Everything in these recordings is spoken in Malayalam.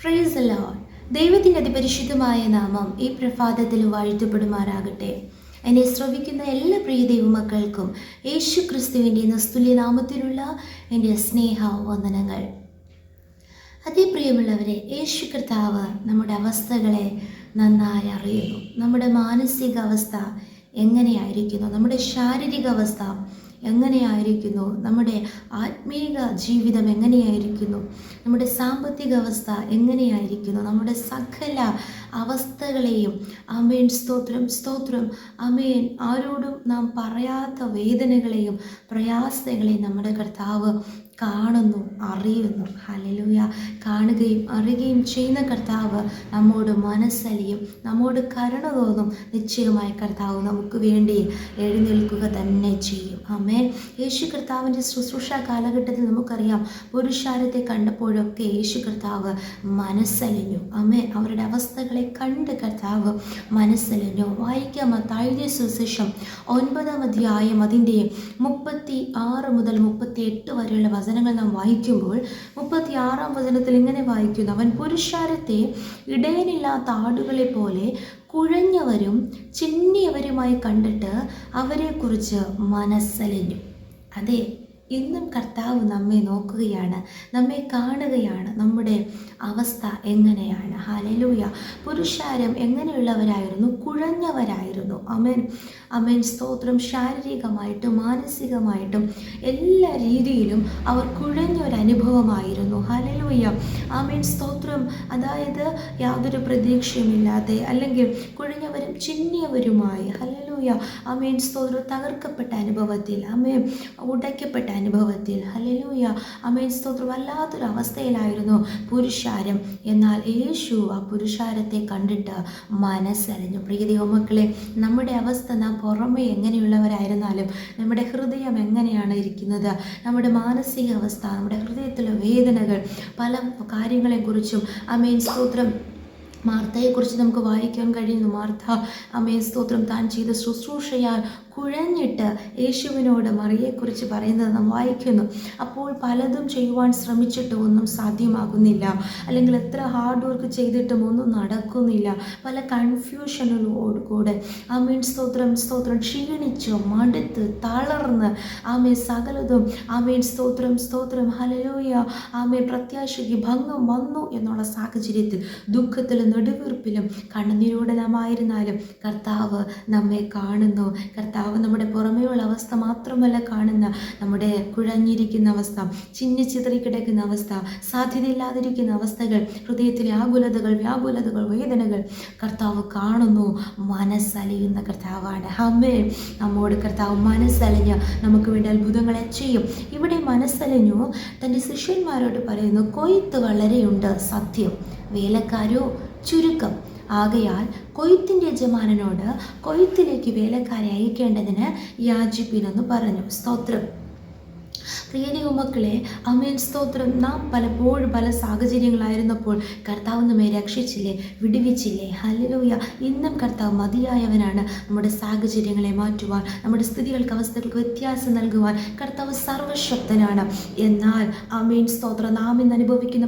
പ്രൈസ് ലോഡ് ദൈവത്തിന്റെ അതിപരിശുദ്ധമായ നാമം ഈ പ്രഭാതത്തിൽ വാഴ്ത്തപ്പെടുമാറാകട്ടെ. എന്നെ ശ്രവിക്കുന്ന എല്ലാ പ്രിയ ദൈവമക്കൾക്കും യേശു ക്രിസ്തുവിന്റെ നിസ്തുല്യ നാമത്തിലുള്ള എന്റെ സ്നേഹ വന്ദനങ്ങൾ അതേ പ്രിയമുള്ളവരെ യേശു കർത്താവ് നമ്മുടെ അവസ്ഥകളെ നന്നായി അറിയുന്നു. നമ്മുടെ മാനസികാവസ്ഥ എങ്ങനെയായിരിക്കുന്നു? നമ്മുടെ ശാരീരിക അവസ്ഥ എങ്ങനെയായിരിക്കുന്നു? നമ്മുടെ ആത്മീക ജീവിതം എങ്ങനെയായിരിക്കുന്നു? നമ്മുടെ സാമ്പത്തിക അവസ്ഥ എങ്ങനെയായിരിക്കുന്നു? നമ്മുടെ സകല അവസ്ഥകളെയും അമേൻ സ്തോത്രം സ്തോത്രം. അമേൻ ആരോടും നാം പറയാത്ത വേദനകളെയും പ്രയാസങ്ങളെയും നമ്മുടെ കർത്താവ് കാണുന്നു അറിയുന്നു. ഹലലൂയ കാണുകയും അറിയുകയും ചെയ്യുന്ന കർത്താവ് നമ്മോട് മനസ്സലിയും നമ്മോട് കരുണ തോന്നും. നിശ്ചയമായ കർത്താവ് നമുക്ക് വേണ്ടി എഴുന്നേൽക്കുക തന്നെ ചെയ്യും. അമ്മേ യേശു കർത്താവിന്റെ ശുശ്രൂഷ കാലഘട്ടത്തിൽ നമുക്കറിയാം പുരുഷാരത്തെ കണ്ടപ്പോഴൊക്കെ യേശു കർത്താവ് മനസ്സലിഞ്ഞു. അമ്മേ അവരുടെ അവസ്ഥകളെ കണ്ട് കർത്താവ് മനസ്സലിഞ്ഞു. വായിക്കാം താഴ്ച സുശേഷം ഒൻപതാം അധ്യായം അതിന്റെ മുപ്പത്തി ആറ് മുതൽ മുപ്പത്തി എട്ട് വരെയുള്ള വചനങ്ങൾ നാം വായിക്കുമ്പോൾ മുപ്പത്തി ആറാം വചനത്തിൽ ഇങ്ങനെ വായിക്കുന്നു. അവൻ പുരുഷാരത്തെ ഇടയനില്ലാത്ത ആടുകളെ പോലെ കുഴഞ്ഞവരും ചിന്നിയവരുമായി കണ്ടിട്ട് അവരെക്കുറിച്ച് മനസ്സലിഞ്ഞു. അതെ ഇന്നും കർത്താവ് നമ്മെ നോക്കുകയാണ് നമ്മെ കാണുകയാണ്. നമ്മുടെ അവസ്ഥ എങ്ങനെയാണ്? ഹലലൂയ പുരുഷാരം എങ്ങനെയുള്ളവരായിരുന്നു? കുഴഞ്ഞവരായിരുന്നു. അമേൻ അമേൻ സ്തോത്രം. ശാരീരികമായിട്ടും മാനസികമായിട്ടും എല്ലാ രീതിയിലും അവർ കുഴഞ്ഞൊരനുഭവമായിരുന്നു. ഹലലൂയ അമേൻ സ്തോത്രം. അതായത് യാതൊരു പ്രതീക്ഷയുമില്ലാതെ അല്ലെങ്കിൽ കുഴഞ്ഞവരും ചിന്നിയവരുമായി. ഹലലൂയ അമേൻ സ്തോത്രം. തകർക്കപ്പെട്ട അനുഭവത്തിൽ അമേൻ ഉടയ്ക്കപ്പെട്ട അനുഭവത്തിൽ ഹലലൂയ അമേൻ സ്തോത്രം. വല്ലാത്തൊരു അവസ്ഥയിലായിരുന്നു പുരുഷാരം. എന്നാൽ യേശു ആ പുരുഷാരത്തെ കണ്ടിട്ട് മനസ്സറിഞ്ഞു പ്രിയ മക്കളെ നമ്മുടെ അവസ്ഥ നാം പുറമെ എങ്ങനെയുള്ളവരായിരുന്നാലും നമ്മുടെ ഹൃദയം എങ്ങനെയാണ് ഇരിക്കുന്നത് നമ്മുടെ മാനസിക അവസ്ഥ നമ്മുടെ ഹൃദയത്തിലെ വേദനകൾ പല കാര്യങ്ങളെക്കുറിച്ചും അമേൻ സ്തോത്രം. മാർത്തയെക്കുറിച്ച് നമുക്ക് വായിക്കാൻ കഴിയുന്നു. മാർത്ത അമ്മയെ സ്തോത്രം താൻ ചെയ്ത ശുശ്രൂഷയാൽ കുഴഞ്ഞിട്ട് യേശുവിനോട് മറിയെക്കുറിച്ച് പറയുന്നത് നാം വായിക്കുന്നു. അപ്പോൾ പലതും ചെയ്യുവാൻ ശ്രമിച്ചിട്ട് ഒന്നും സാധ്യമാകുന്നില്ല. അല്ലെങ്കിൽ എത്ര ഹാർഡ് വർക്ക് ചെയ്തിട്ടും ഒന്നും നടക്കുന്നില്ല. പല കൺഫ്യൂഷനോട് കൂടെ. ആമേൻ സ്തോത്രം സ്തോത്രം. ക്ഷീണിച്ച് മടുത്ത് തളർന്ന്. ആമേ സകലതും. ആമേൻ സ്തോത്രം സ്തോത്രം. ഹലലോയ ആമേ പ്രത്യാശയ്ക്ക് ഭംഗം വന്നു എന്നുള്ള സാഹചര്യത്തിൽ ദുഃഖത്തിലും നെടുവീർപ്പിലും കണ്ണുനീരോടെ നാം കർത്താവ് നമ്മെ കാണുന്നു. കർത്താവ് നമ്മുടെ പുറമേയുള്ള അവസ്ഥ മാത്രമല്ല കാണുന്ന നമ്മുടെ കുഴഞ്ഞിരിക്കുന്ന അവസ്ഥ ചിന്നി ചിതറിക്കിടക്കുന്ന അവസ്ഥ സാധ്യതയില്ലാതിരിക്കുന്ന അവസ്ഥകൾ ഹൃദയത്തിലെ ആകുലതകൾ വ്യാകുലതകൾ വേദനകൾ കർത്താവ് കാണുന്നു. മനസ്സലിയുന്ന കർത്താവാണ്. ഹമ്മേ നമ്മോട് കർത്താവ് മനസ്സലിഞ്ഞ് നമുക്ക് വേണ്ടി അത്ഭുതങ്ങളെ ചെയ്യും. ഇവിടെ മനസ്സലിഞ്ഞു തന്റെ ശിഷ്യന്മാരോട് പറയുന്നു കൊയ്ത്ത് വളരെയുണ്ട് സത്യം. വേലക്കാരോ? ചുരുക്കം. ആകയാൽ കൊയ്ത്തിന്റെ യജമാനനോട് കൊയ്ത്തിലേക്ക് വേലക്കാരെ അയക്കേണ്ടതിന് യാചിപ്പിനെന്ന് പറഞ്ഞു. സ്തോത്രം. പ്രിയനിയോ മക്കളെ അമേൻ സ്തോത്രം. നാം പലപ്പോഴും പല സാഹചര്യങ്ങളായിരുന്നപ്പോൾ കർത്താവ് നമ്മെ രക്ഷിച്ചില്ലേ? വിടുവിച്ചില്ലേ? ഹലലൂയ ഇന്നും കർത്താവ് മതിയായവനാണ്. നമ്മുടെ സാഹചര്യങ്ങളെ മാറ്റുവാൻ നമ്മുടെ സ്ഥിതികൾക്ക് അവസ്ഥകൾക്ക് വ്യത്യാസം നൽകുവാൻ കർത്താവ് സർവശക്തനാണ്. എന്നാൽ അമേൻ സ്തോത്രം. നാം ഇന്ന് അനുഭവിക്കുന്ന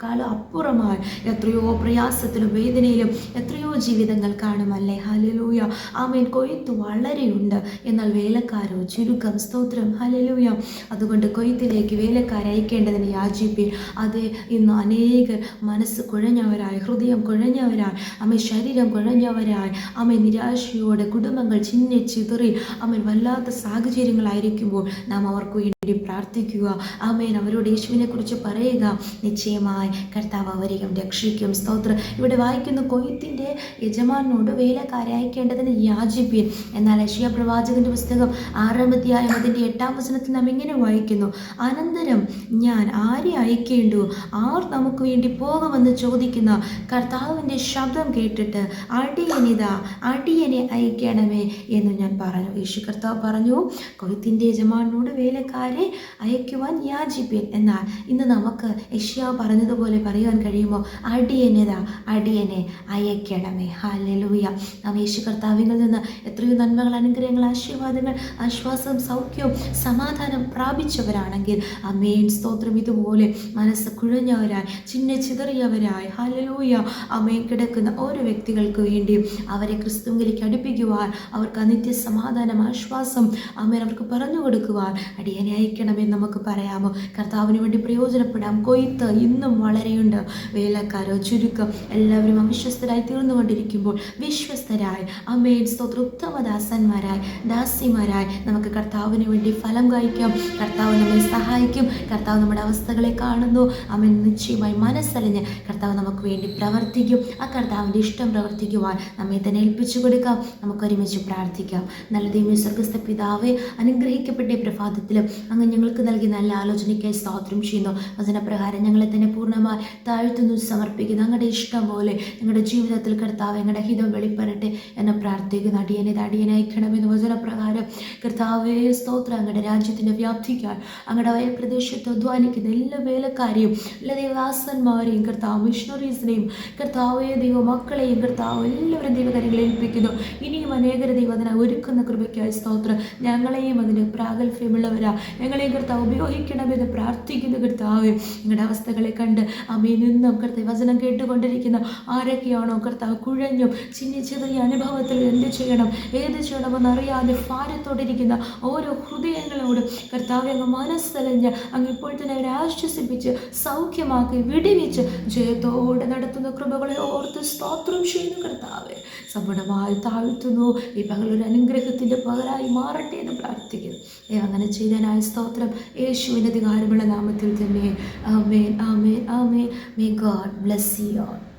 പ്രതിസന്ധികൾക്കാളും അപ്പുറമാണ്. എത്രയോ പ്രയാസത്തിലും വേദനയിലും എത്രയോ ജീവിതങ്ങൾ കാണുമല്ലേ? ഹലലൂയ ആമേൻ. കൊയ്ത്ത് വളരെയുണ്ട്. എന്നാൽ വേലക്കാരോ ചുരുക്കം സ്തോത്രം. ഹലലൂയ അതുകൊണ്ട് കൊയ്ത്തിലേക്ക് വേലക്കാരെ അയക്കേണ്ടതിന് യാചിപ്പിൻ. അത് ഇന്ന് അനേകർ മനസ്സ് കുഴഞ്ഞവരായി ഹൃദയം കുഴഞ്ഞവരായി അമ്മ ശരീരം കുഴഞ്ഞവരായി അമ്മ നിരാശയോടെ കുടുംബങ്ങൾ ചിന്നി ചിതറി അമ്മ വല്ലാത്ത സാഹചര്യങ്ങളായിരിക്കുമ്പോൾ നാം അവർക്ക് വേണ്ടി പ്രാർത്ഥിക്കുക. ആമേൻ. അവരോട് യേശുവിനെ കുറിച്ച് പറയുക. നിശ്ചയമായി കർത്താവ് അവരെയും രക്ഷിക്കും. സ്തോത്രം. ഇവിടെ വായിക്കുന്ന കൊയ്ത്തിന്റെ യജമാനോട് വേലക്കാരെ അയക്കേണ്ടതിന് യാചിപ്പിൻ. എന്നാൽ അഷിയ പ്രവാചകന്റെ പുസ്തകം ആറാം അധ്യായം അതിന്റെ എട്ടാം വചനത്തിൽ നാം ഇങ്ങനെ വായിക്കുന്നു. അനന്തരം ഞാൻ ആരെ അയക്കേണ്ടു? ആർ നമുക്ക് വേണ്ടി പോകുമെന്ന് ചോദിക്കുന്ന കർത്താവിന്റെ ശബ്ദം കേട്ടിട്ട് അടിയനിതാ അടിയനെ അയക്കണമേ എന്ന് ഞാൻ പറഞ്ഞു. യേശു കർത്താവ് പറഞ്ഞു കൊയ്ത്തിന്റെ യജമാനോട് വേലക്കാരെ വേലക്കാരെ അയക്കുവാൻ യാചിപ്പീൻ. എന്നാൽ ഇന്ന് നമുക്ക് യഷ്യാവ് പറഞ്ഞതുപോലെ പറയുവാൻ കഴിയുമോ? അടിയനേതാ? അടിയനെ അയക്കണമേ. ഹാലലൂയ നാം യേശു കർത്താവിങ്ങളിൽ നിന്ന് എത്രയോ നന്മകൾ അനുഗ്രഹങ്ങൾ ആശീർവാദങ്ങൾ ആശ്വാസം സൗഖ്യവും സമാധാനം പ്രാപിച്ചവരാണെങ്കിൽ അമ്മേൻ സ്തോത്രം ഇതുപോലെ മനസ്സ് കുഴഞ്ഞവരായി ചിന്ന ചിതറിയവരായി ഹാലലൂയ അമ്മയും കിടക്കുന്ന ഓരോ വ്യക്തികൾക്ക് വേണ്ടിയും അവരെ ക്രിസ്തുവിലേക്ക് അടുപ്പിക്കുവാൻ അവർക്ക് അനിത്യ സമാധാനം ആശ്വാസം അമ്മേൻ അവർക്ക് പറഞ്ഞു കൊടുക്കുവാൻ അടിയനെ അയക്കണമെന്ന് നമുക്ക് പറയാമോ? കർത്താവിന് വേണ്ടി പ്രയോജനപ്പെടാം. കൊയ്ത്ത് ഇന്നും വളരെയുണ്ട്. വേലക്കാരോ ചുരുക്കം എല്ലാവരും അവിശ്വസ്തരായി തീർന്നുകൊണ്ടിരിക്കുമ്പോൾ വിശ്വസ്തരായി അമ്മേൻ സ്വതൃപ്തവദാസന്മാരായി ദാസിമാരായി നമുക്ക് കർത്താവിന് വേണ്ടി ഫലം കഴിക്കാം കർത്താവ് നമ്മെ സഹായിക്കും. കർത്താവ് നമ്മുടെ അവസ്ഥകളെ കാണുന്നു. അമ്മ നിശ്ചയമായി മനസ്സലിഞ്ഞ് കർത്താവ് നമുക്ക് വേണ്ടി പ്രവർത്തിക്കും. ആ കർത്താവിന്റെ ഇഷ്ടം പ്രവർത്തിക്കുവാൻ നമ്മെ തന്നെ ഏൽപ്പിച്ചു കൊടുക്കാം. നമുക്ക് ഒരുമിച്ച് പ്രാർത്ഥിക്കാം. നല്ല ദൈവം സ്വർഗസ്ഥ പിതാവെ അനുഗ്രഹിക്കപ്പെട്ട പ്രഭാതത്തിലും അങ്ങ് ഞങ്ങൾക്ക് നൽകി നല്ല ആലോചനയ്ക്കായി സ്തോത്രം ചെയ്യുന്നു. വചനപ്രകാരം ഞങ്ങളെ തന്നെ പൂർണമായി താഴ്ത്തുന്നു സമർപ്പിക്കുന്നു. അങ്ങയുടെ ഇഷ്ടം പോലെ ഞങ്ങളുടെ ജീവിതത്തിൽ കർത്താവ് ഞങ്ങളുടെ ഹിതം വെളിപ്പെടട്ടെ എന്നെ പ്രാർത്ഥിക്കുന്നു അടിയനെ അടിയനയക്കണമെന്ന് വചനപ്രകാരം കർത്താവേ സ്തോത്രം അങ്ങടെ രാജ്യത്തിന്റെ വ്യാപ്തിക്കാൻ അങ്ങടെ വയ പ്രദേശത്ത് അധ്വാനിക്കുന്ന എല്ലാ വേലക്കാരെയും എല്ലാ ദൈവദാസന്മാരെയും കർത്താവ് മിഷണറീസിനെയും കർത്താവേ ദൈവ മക്കളെയും കർത്താവ് എല്ലാവരും ദൈവകാര്യങ്ങളെ ഏൽപ്പിക്കുന്നു. ഇനിയും അനേകര ദൈവം അതിനെ ഒരുക്കുന്ന കൃപയ്ക്കായി സ്തോത്രം. ഞങ്ങളെയും അതിന് പ്രാഗൽഭ്യമുള്ളവരാ. ഞങ്ങളെയും കർത്താവ് ഉപയോഗിക്കണമെന്ന് പ്രാർത്ഥിക്കുന്നു കർത്താവ്. നിങ്ങളുടെ അവസ്ഥകളെ കണ്ട് അമ്മയിൽ നിന്നും കർത്താവ് വചനം കേട്ടുകൊണ്ടിരിക്കുന്ന ആരൊക്കെയാണോ കർത്താവ് കുഴഞ്ഞും ചിഹ്നിച്ചത് ഈ അനുഭവത്തിൽ എന്ത് ചെയ്യണം ഏത് ചെയ്യണമെന്ന് അറിയാതെ ഭാരത്തോടിരിക്കുന്ന ഓരോ ഹൃദയങ്ങളോടും കർത്താവ് അങ്ങ് മനസ്സലഞ്ഞ് അങ്ങ് ഇപ്പോൾ തന്നെ അവരെ ആശ്വസിപ്പിച്ച് സൗഖ്യമാക്കി വിടിവിച്ച് ജയത്തോടെ നടത്തുന്ന കൃപകളെ ഓർത്ത് സ്തോത്രം ചെയ്യുന്നു കർത്താവ്. സമ്പൂർണമായി താഴ്ത്തുന്നു. ഈ പകലൊരു അനുഗ്രഹത്തിന്റെ പകരായി മാറട്ടെ എന്ന് പ്രാർത്ഥിക്കുന്നു. അങ്ങനെ ചെയ്തതിനായ സ്തോത്രം. യേശുവിന്റെ അധികാരമുള്ള നാമത്തിൽ തന്നെ. ആമേൻ ആമേൻ ആമേൻ. May God bless you all